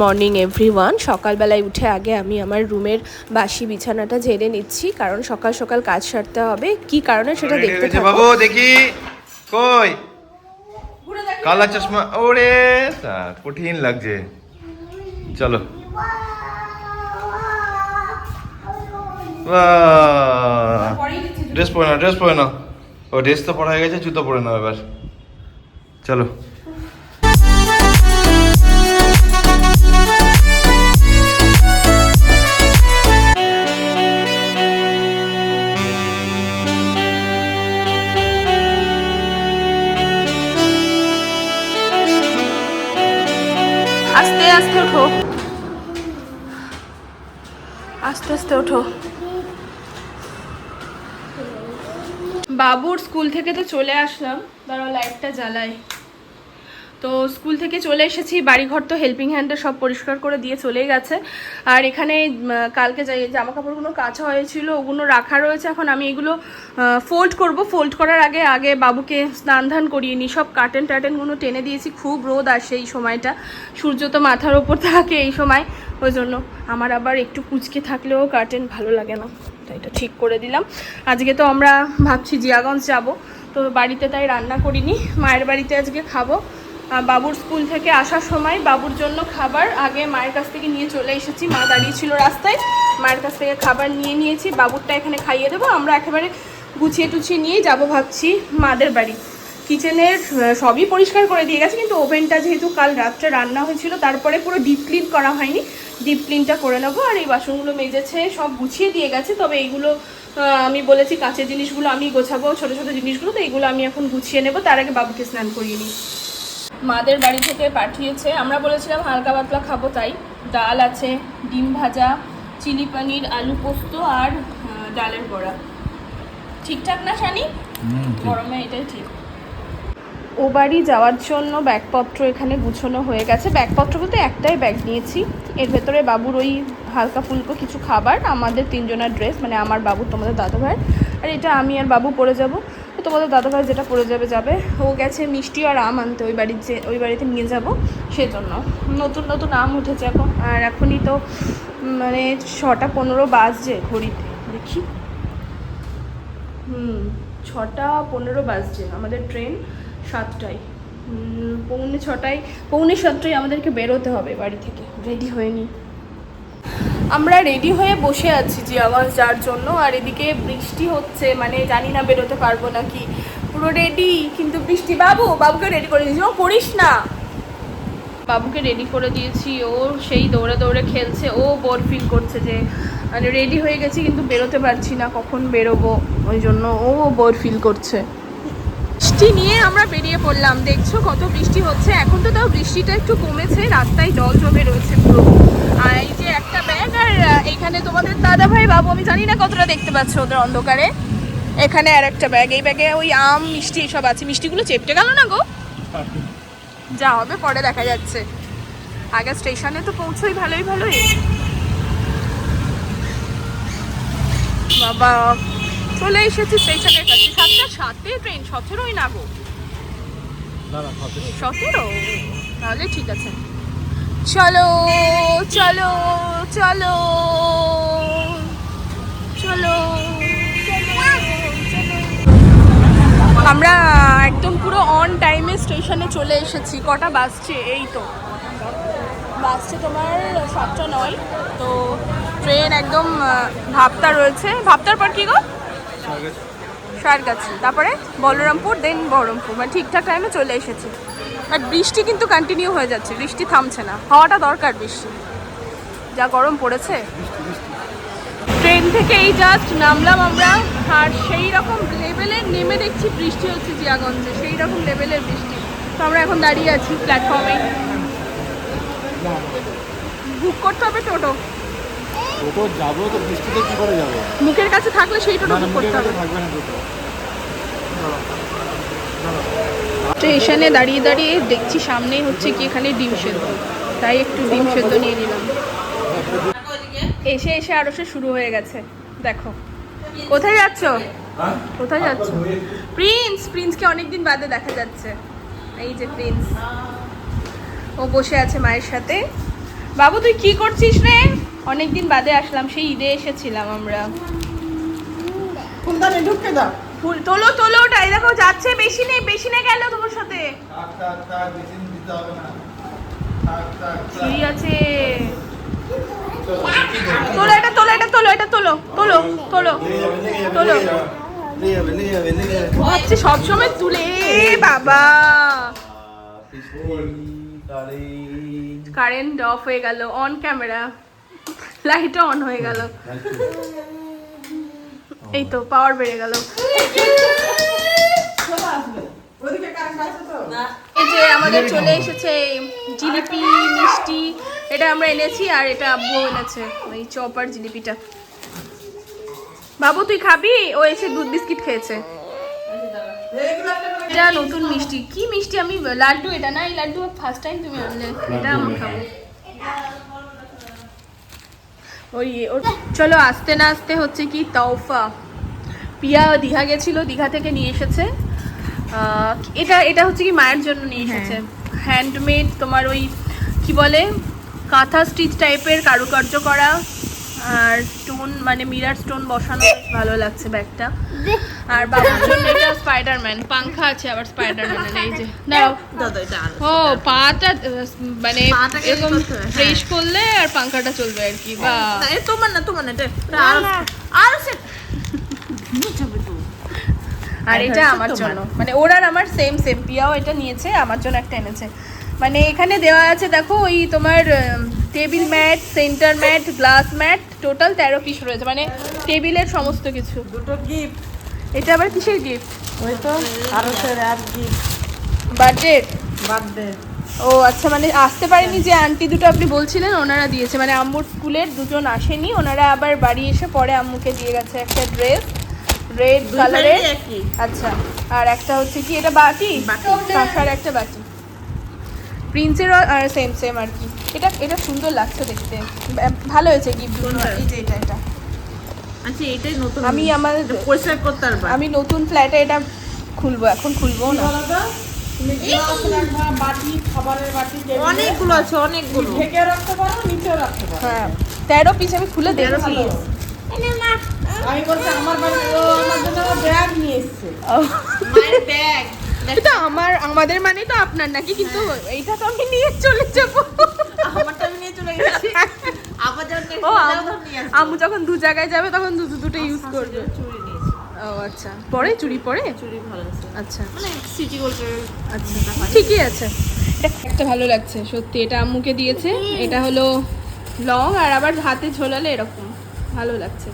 Morning everyone. সকালবেলায় উঠে আগে আমি আমার রুমের বাসি বিছানাটা ঝেড়ে নিচ্ছি কারণ সকাল সকাল কাজ সারতে হবে। কি কারণে সেটা দেখতে বাবু দেখি। কই? কালা চশমা ওরে কঠিন লাগছে। চলো। ড্রেস পরে নাও ড্রেস পরে নাও। ও ড্রেস তো পরা হয়ে গেছে জুতো পরে নাও এবার। চলো। ওঠো। বাবুর স্কুল থেকে তো চলে আসলাম। দাঁড়াও লাইটটা জ্বালাই। তো স্কুল থেকে চলে এসেছি, বাড়িঘর তো হেল্পিং হ্যান্ডে সব পরিষ্কার করে দিয়ে চলে গেছে। আর এখানে কালকে যাই জামা কাপড়গুলো কাঁচা হয়েছিল, ওগুলো রাখা রয়েছে। এখন আমি এগুলো ফোল্ড করব। ফোল্ড করার আগে আগে বাবুকে স্নান ধান করিয়ে নিই। সব কার্টেন টার্টেনগুলো টেনে দিয়েছি। খুব রোদ আসে এই সময়টা। সূর্য তো মাথার ওপর থাকে এই সময়। ওই জন্য আমার আবার একটু কুচকে থাকলেও কার্টেন ভালো লাগে না। তো এটা ঠিক করে দিলাম। আজকে তো আমরা ভাবছি জিয়াগঞ্জ যাব। তো বাড়িতে তাই রান্না করিনি। মায়ের বাড়িতে আজকে খাব। বাবুর স্কুল থেকে আসার সময় বাবুর জন্য খাবার আগে মায়ের কাছ থেকে নিয়ে চলে এসেছি। মা দাঁড়িয়ে ছিল রাস্তায়। মায়ের কাছ থেকে খাবার নিয়ে নিয়েছি। বাবুরটা এখানে খাইয়ে দেবো। আমরা একেবারে গুছিয়ে টুছিয়ে নিয়ে যাব ভাবছি মাদের বাড়ি। কিচেনের সবই পরিষ্কার করে দিয়ে গেছে, কিন্তু ওভেনটা যেহেতু কাল রাত্রে রান্না হয়েছিল, তারপরে পুরো ডিপ ক্লিন করা হয়নি। ডিপ ক্লিনটা করে নেব। আর এই বাসনগুলো মেজেছে, সব গুছিয়ে দিয়ে গেছে। তবে এইগুলো আমি বলেছি কাঁচের জিনিসগুলো আমি গোছাবো, ছোটো ছোটো জিনিসগুলো, তো এইগুলো আমি এখন গুছিয়ে নেব। তার আগে বাবুকে স্নান করিয়ে নিই। মাদের বাড়ি থেকে পাঠিয়েছে। আমরা বলেছিলাম হালকা পাতলা খাব তাই। ডাল আছে ডিম ভাজা চিলি পনির আলু পোস্ত আর ডালের বড়া। ঠিকঠাক না শানি? গরমে এটাই ঠিক। ও বাড়ি যাওয়ার জন্য ব্যাগপত্র এখানে গুছানো হয়ে গেছে। ব্যাগপত্র বলতে একটাই ব্যাগ নিয়েছি। এর ভেতরে বাবুর ওই হালকা ফুলকো কিছু খাবার আমাদের তিনজনের ড্রেস মানে আমার বাবু তোমাদের দাদা ভাই আর এটা আমি আর বাবু পরে যাব। তো তোমাদের দাদাভাই যেটা পরে যাবে যাবে। ও গেছে মিষ্টি আর আম আনতে, ওই বাড়ির যে ওই বাড়িতে নিয়ে যাব সেজন্য। নতুন নতুন আম উঠেছে এখন। আর এখনই তো মানে ছটা পনেরো বাজছে ঘড়িতে। দেখি। হুম, ছটা পনেরো বাজছে আমাদের ট্রেন সাতটায়। পৌনে ছটায় পৌনে সাতটায় আমাদেরকে বেরোতে হবে বাড়ি থেকে। রেডি হয়ে নি আমরা রেডি হয়ে বসে আছি যে আওয়াজ যার জন্য, আর এদিকে বৃষ্টি হচ্ছে মানে জানি না বেরোতে পারব নাকি। পুরো রেডি কিন্তু বৃষ্টি, বাবু, বাবুকে রেডি করে দিয়েছি, ও করিস না। বাবুকে রেডি করে দিয়েছি, ও সেই দৌড়ে দৌড়ে খেলছে, ও বোর ফিল করছে যে মানে রেডি হয়ে গেছি, কিন্তু বেরোতে পারছি না, কখন বেরোবো, ওই জন্য ও বোর ফিল করছে। বৃষ্টি নিয়ে আমরা বেরিয়ে পড়লাম, দেখছ কত বৃষ্টি হচ্ছে, এখন তো তাও বৃষ্টিটা একটু কমেছে, রাস্তায় জল জমে রয়েছে পুরো। আর এই যে একটা ব্যাগ আর আহ, এইখানে তোমাদের দাদা ভাই বাবু আমি জানি না কতটা দেখতে পাচ্ছ ওদের অন্ধকারে। এখানে আর একটা ব্যাগ এই ব্যাগে ওই আম মিষ্টি এসব আছে। মিষ্টিগুলো চেপটে গেল না গো? যা হবে পরে দেখা যাচ্ছে। আগে স্টেশনে তো পৌঁছোই ভালোই ভালোই। বাবা চলে এসেছি স্টেশনের কাছে। সাতটা সাতে ট্রেন সতেরোই না গো? সতেরো? তাহলে ঠিক আছে। চলো চলো চলো চলো আমরা একদম পুরো অন টাইমে স্টেশনে চলে এসেছি। কটা বাসছে এই তো। বাসছে তোমার সাতটা নয়। তো ট্রেন একদম ভাবতা রয়েছে। ভাবতার পর কি গো? সারগাছি তারপরে বলরামপুর দেন বহরমপুর। মানে ঠিকঠাক টাইমে চলে এসেছি। বাট বৃষ্টি কিন্তু কন্টিনিউ হয়ে যাচ্ছে বৃষ্টি থামছে না। হওয়াটা দরকার বৃষ্টি। যা গরম পড়েছে। ট্রেন থেকে এই জাস্ট নামলাম আমরা আর সেই রকম লেভেলের নেমে দেখছি বৃষ্টি হচ্ছে জিয়াগঞ্জে সেই রকম লেভেলের বৃষ্টি। তো আমরা এখন দাঁড়িয়ে আছি প্ল্যাটফর্মে বুক করতে হবে টোটো। টোটো যাব তো বৃষ্টিতে কি করে যাব? মুখের কাছে থাকলে সেই টোটো বুক করতে হবে। থাকবে না টোটো। স্টেশনে দাঁড়িয়ে দাঁড়িয়ে দেখছি সামনেই হচ্ছে কি এখানে ডিম সেদ্ধ। তাই একটু ডিম সেদ্ধ নিয়ে নিলাম। এসে এসে আরও সে শুরু হয়ে গেছে। দেখো। কোথায় যাচ্ছ? কোথায় যাচ্ছ? প্রিন্স প্রিন্সকে অনেকদিন বাদে দেখা যাচ্ছে। এই যে প্রিন্স ও বসে আছে মায়ের সাথে। বাবু, তুই কি করছিস রে? অনেকদিন বাদে আসলাম। সেই ঈদে এসেছিলাম আমরা। দাও। ফুল তোলো তোলো ওটা এই দেখো যাচ্ছে বেশি নেই বেশি নেই গেল তোমার সাথে? ঠিক আছে? তোলো এটা তোলো এটা তোলো এটা তোলো তোলো তোলো তোলো। ভাবছি সবসময় তুলে বাবা। কারেন্ট অফ হয়ে গেল অন ক্যামেরা লাইট অন হয়ে গেল। এই তো পাওয়ার বেড়ে গেল। এই যে আমাদের চলে এসেছে জিলিপি, মিষ্টি, এটা আমরা এনেছি আর এটা এনেছে এই চপ আর জিলিপিটা। বাবু, তুই খাবি? ও এসে দুধ বিস্কিট খেয়েছে। এটা নতুন মিষ্টি। কি মিষ্টি? আমি লাড্ডু, এটা না, এই লাড্ডু ফার্স্ট টাইম তুমি আনলে। এটা আমি খাব। ওই ওর চলো আসতে না আসতে হচ্ছে কি তৌফা পিয়া দীঘা গেছিল দীঘা থেকে নিয়ে এসেছে। এটা এটা হচ্ছে কি মায়ের জন্য নিয়ে এসেছে। হ্যান্ডমেড তোমার ওই কি বলে? কাঁথা স্টিচ টাইপের কারুকার্য করা। আর স্টোন মানে মিরার স্টোন বসানো বেশ ভালো লাগছে ব্যাগটা। আর বাবার জন্য এটা স্পাইডারম্যান পাংখা আছে আবার এই যে আনো। ও পাটা মানে এরকম হ্যাঁ। ফ্রেশ করলে আর পাংখাটা চলবে আর কি বা। তোমার না তোমার না আর আর এটা আমার জন্য। মানে ওর আর আমার সেম সেম পিয়াও এটা নিয়েছে আমার জন্য একটা এনেছে। মানে এখানে দেওয়া আছে দেখো ওই তোমার table mat centre mat glass mat total তেরো পিস রয়েছে মানে টেবিলের সমস্ত কিছু। দুটো গিফট এটা আবার কিসের গিফট ওই তো আরও আর গিফট বার্থডে বার্থডে। ও আচ্ছা মানে আসতে পারেনি যে আন্টি দুটো আপনি বলছিলেন ওনারা দিয়েছে। মানে আম্মুর স্কুলের দুজন আসেনি ওনারা আবার বাড়ি এসে পরে আম্মুকে দিয়ে গেছে একটা ড্রেস রেড কালারের আচ্ছা আর একটা হচ্ছে কি এটা বাটি। কাঁসার একটা বাটি। প্রিন্সেরও আর সেম সেম আর কি। এটা এটা সুন্দর লাগছে দেখতে। ভালো হয়েছে গিফট? এই যে এটা এটা। আচ্ছা এটাই নতুন। আমি আমার পরিষ্কার করতে পারবা আমি নতুন ফ্ল্যাটে এটা খুলবো এখন খুলবো না। অনেকগুলো আছে অনেকগুলো। হ্যাঁ। তেরো পিস আমি খুলে দেখছি। আমি বলছি আমার আমার জন্য ব্যাগ নিয়ে এসেছে। ব্যাগ এটা আমার আমাদের মানে তো আপনার নাকি কিন্তু এইটা তো আমি নিয়ে চলে যাব। আমারটা আমি নিয়ে চলে গেছি। আবার যখন দু জায়গায় যাবে তখন দুটো দুটো ইউজ করবে। চুড়ি ও আচ্ছা। পরে? চুরি পরে? চুড়ি ভালো আচ্ছা। মানে সিটি গোল্ডের আচ্ছা ঠিকই আছে। একটা ভালো লাগছে সত্যি এটা আম্মুকে দিয়েছে। এটা হলো লং আর আবার হাতে ঝোলালে এরকম। ভালো লাগছে।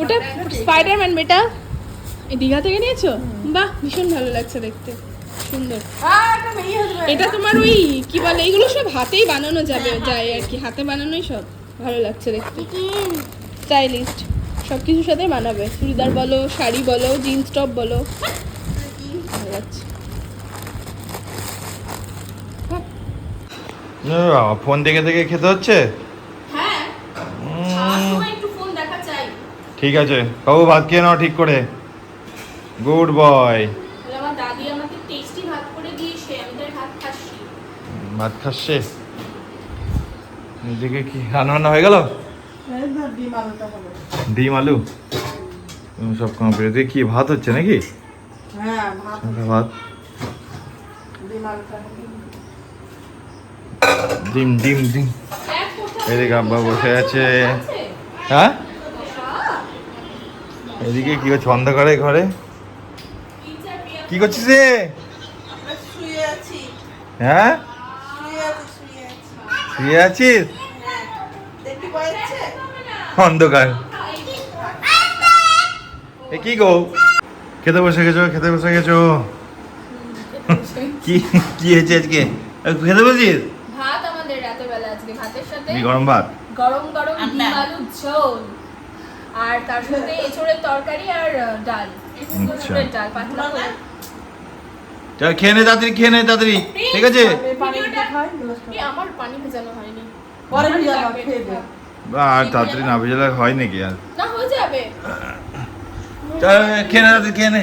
ওটা স্পাইডারম্যান বেটা? এই দীঘা থেকে নিয়েছো? বাহ ভীষণ ভালো লাগছে দেখতে। সুন্দর। এটা তোমার ওই কি বলে এইগুলো সব হাতেই বানানো যাবে যায় আর কি। হাতে বানানোই সব ভালো লাগছে দেখতে। স্টাইলিস্ট। সব কিছুর সাথে মানাবে চুড়িদার বলো শাড়ি বলো জিন্স টপ বলো। ভালো লাগছে। ফোন দেখে দেখে খেতে হচ্ছে? হ্যাঁ। উম, একটু ফোন দেখা চাই। ঠিক আছে। বাবু ভাত খেয়ে নাও ঠিক করে। গুড বয় আমার দাদি আমাকে টেস্টি ভাত করে দিয়েছে আমি তাই ভাত খাচ্ছি ভাত খাচ্ছে? এদিকে কি রান্না বান্না হয়ে গেল? ডিম আলু? সব কমপ্লিট এদিকে কি ভাত হচ্ছে নাকি? হ্যাঁ ভাত ডিম ডিম ডিম ডিম। এদিকে আব্বা বসে আছে। হ্যাঁ? এদিকে কি করছে অন্ধকারে ঘরে? কি করছিস রে? শুয়ে আছি। হ্যাঁ? শুয়ে আছি শুয়ে আছি। শুয়ে আছিস? হ্যাঁ। অন্ধকার। এ কি গো? খেতে বসে গেছো খেতে বসে গেছো। কি কি হয়েছে আজকে? খেতে বসিস ভাত আমাদের রাতের বেলা আজকে ভাতের সাথে গরম ভাত? গরম গরম ডিম। ঝোল। আর তার সাথে এঁচড়ের তরকারি আর ডাল। আচ্ছা। চল খেয়ে নে তাড়াতাড়ি খেয়ে নে তাড়াতাড়ি। ঠিক আছে? আমার পানি ভেজানো হয়নি? পরে আমারই খেয়ে দে। আর তাড়াতাড়ি না ভেজালে হয় নাকি আর? না হয়ে যাবে। চল খেয়ে নে তাড়াতাড়ি খেয়ে নে।